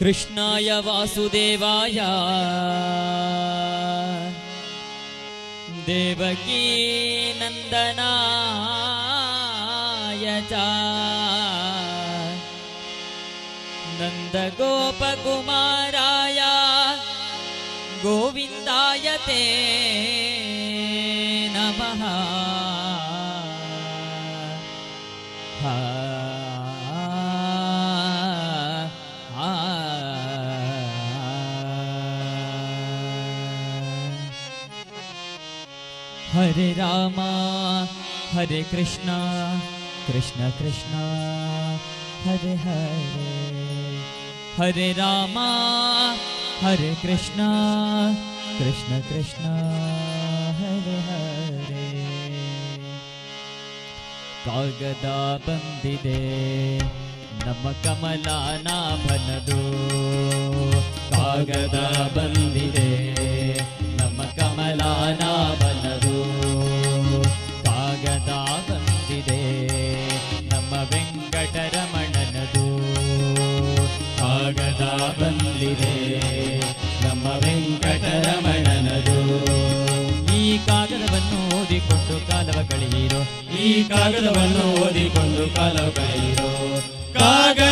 कृष्णाय वासुदेवाय। देवकी नन्दनाय च। नन्दगोपकुमाराय गोविन्दाय ते नमः हरे रामा हरे कृष्णा कृष्ण कृष्णा हरे हरे। हरे रामा हरे कृष्णा कृष्ण कृष्णा हरे हरे। कागदा बन्दिदे नम कमलानाभनदो कागदा बन्दिदे नम कमलाना ಬಂದಿದೆ. ನಮ್ಮ ವೆಂಕಟರಮಣನದು. ಈ ಕಾಗದವನ್ನು ಓದಿಕೊಂಡು ಕಾಲವ ಕಳೆಯಿರೋ. ಈ ಕಾಗದವನ್ನು ಓದಿಕೊಂಡು ಕಾಲವ ಕಳೆಯಿರೋ. ಕಾಗದ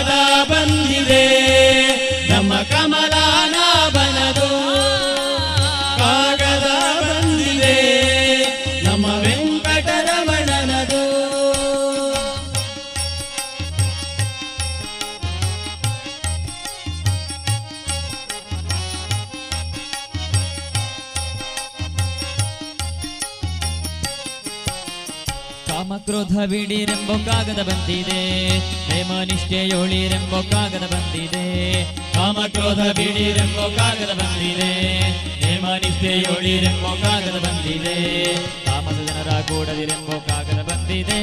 ಕಾಮಕ್ರೋಧ ಬಿಡಿರೆಂಬ ಕಾಗದ ಬಂದಿದೆ ಪ್ರೇಮ ನಿಷ್ಠೆಯೋಳಿರೆಂಬ ಕಾಗದ ಬಂದಿದೆ ಕಾಮಕ್ರೋಧ ಬಿಡಿರೆಂಬ ಕಾಗದ ಬಂದಿದೆ ನೇಮ ನಿಷ್ಠೆಯೊಳಿರೆಂಬ ಕಾಗದ ಬಂದಿದೆ ತಾಮಸ ಜನರ ಕೂಡದಿರೆಂಬ ಕಾಗದ ಬಂದಿದೆ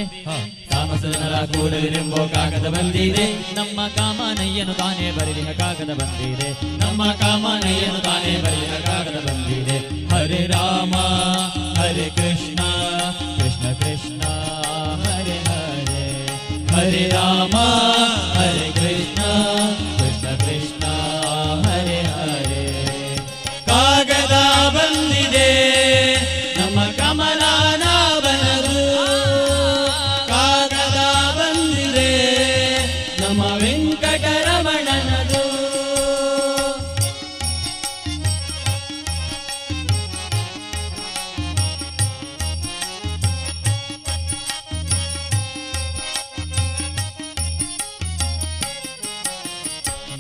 ತಾಮಸ ಜನರ ಕೂಡಲಿರೆಂಬ ಕಾಗದ ಬಂದಿದೆ ನಮ್ಮ ಕಾಮನಯ್ಯನು ತಾನೇ ಬರೆದಿಹ ಕಾಗದ ಬಂದಿದೆ ನಮ್ಮ ಕಾಮನಯ್ಯನು ತಾನೇ ಬರೆದ ಕಾಗದ ಬಂದಿದೆ ಹರೆ ರಾಮ ಹರೆ ಕೃಷ್ಣ ಕೃಷ್ಣ Rama.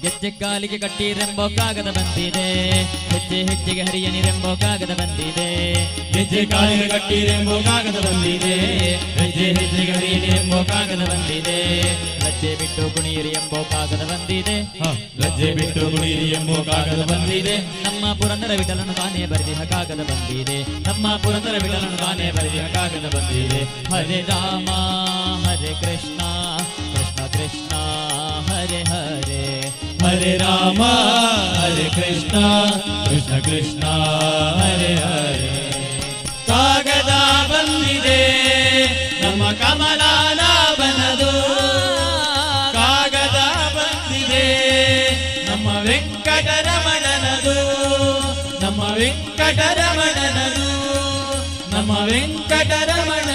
ಗೆಜ್ಜೆ ಕಾಲಿಗೆ ಕಟ್ಟಿರೆಂಬೋ ಕಾಗದ ಬಂದಿದೆ. ಹೆಜ್ಜೆ ಹೆಜ್ಜೆಗೆ ಹರಿಯನಿರೆಂಬ ಕಾಗದ ಬಂದಿದೆ. ಹೆಜ್ಜೆ ಕಾಲಿಗೆ ಕಟ್ಟಿರೆಂಬೋ ಕಾಗದ ಬಂದಿದೆ. ಹೆಜ್ಜೆ ಹೆಜ್ಜೆಗೆ ಹರಿಯನೆಂಬ ಕಾಗದ ಬಂದಿದೆ. ಲಜ್ಜೆ ಬಿಟ್ಟು ಕುಣಿಯಿರಿ ಎಂಬೋ ಕಾಗದ ಬಂದಿದೆ. ಲಜ್ಜೆ ಬಿಟ್ಟು ಕುಣಿಯಿರಿ ಎಂಬೋ ಕಾಗದ ಬಂದಿದೆ. ನಮ್ಮ ಪುರಂದರ ವಿಠಲನು ತಾನೇ ಬರೆದಿಹ ಕಾಗದ ಬಂದಿದೆ. ನಮ್ಮ ಪುರಂದರ ವಿಠಲನು ತಾನೇ ಬರೆದ ಕಾಗದ ಬಂದಿದೆ. ಹರೇ ರಾಮ ಹರೇ ಕೃಷ್ಣ. ಹರೆ ರಾಮ, ಹರೆ ಕೃಷ್ಣ ಕೃಷ್ಣ ಕೃಷ್ಣ, ಹರೆ ಹರೆ. ಕಾಗದ ಬಂದಿದೆ, ನಮ್ಮ ಕಮಲಾನಾಭನದು ಕಾಗದ ಬಂದಿದೆ, ನಮ್ಮ ವೆಂಕಟರಮಣನದು. ನಮ್ಮ ವೆಂಕಟರಮಣನದು, ನಮ್ಮ ವೆಂಕಟರಮಣ